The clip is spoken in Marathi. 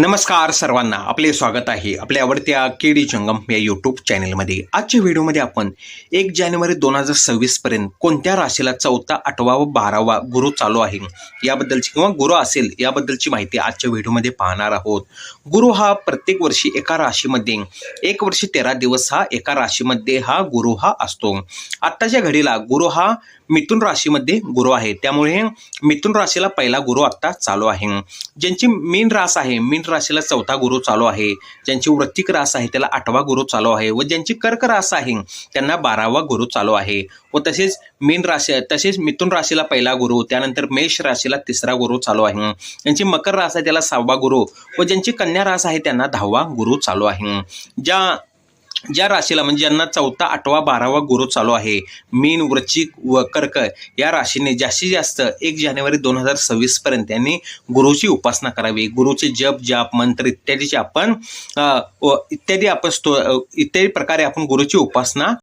नमस्कार सर्वांना आपले स्वागत आहे आपल्या आवडत्या केडी जंगम या यूट्यूब चॅनलमध्ये आजच्या व्हिडिओमध्ये आपण एक जानेवारी दोन हजार सव्वीसपर्यंत कोणत्या राशीला चौथा आठवा व बारावा गुरु चालू आहे? याबद्दलची किंवा गुरु असेल याबद्दलची माहिती आजच्या व्हिडिओमध्ये पाहणार आहोत. गुरु हा प्रत्येक वर्षी एका राशीमध्ये एक वर्षी तेरा दिवस हा एका राशीमध्ये हा गुरु हा असतो. आत्ताच्या घडीला गुरु हा मिथुन राशीमध्ये गुरु आहे. त्यामुळे मिथुन राशीला पहिला गुरु आत्ता चालू आहे. ज्यांची मीन रास आहे मीन राशीला चौथा गुरु चालू आहे. ज्यांची वृत्तिक रास आहे त्याला आठवा गुरु चालू आहे. व ज्यांची कर्क रास आहे त्यांना बारावा गुरु चालू आहे. व तसेच मीन राशी तसेच मिथुन राशीला पहिला गुरु त्यानंतर मेष राशीला तिसरा गुरु चालू आहे. ज्यांची मकर रास आहे त्याला सहावा गुरु. व ज्यांची कन्या रास आहे त्यांना दहावा गुरु चालू आहे. ज्या ज्या राशीला म्हणजे ज्यांना चौथा आठवा बारावा गुरु चालू आहे मीन वृश्चिक व कर्क या राशीने जास्तीत जास्त एक जानेवारी दोन हजार सव्वीस पर्यंत यांनी गुरुची उपासना करावी. गुरुचे जप जाप मंत्र इत्यादीचे आपण व इत्यादी आपण स्तो इत्यादी प्रकारे आपण गुरुची उपासना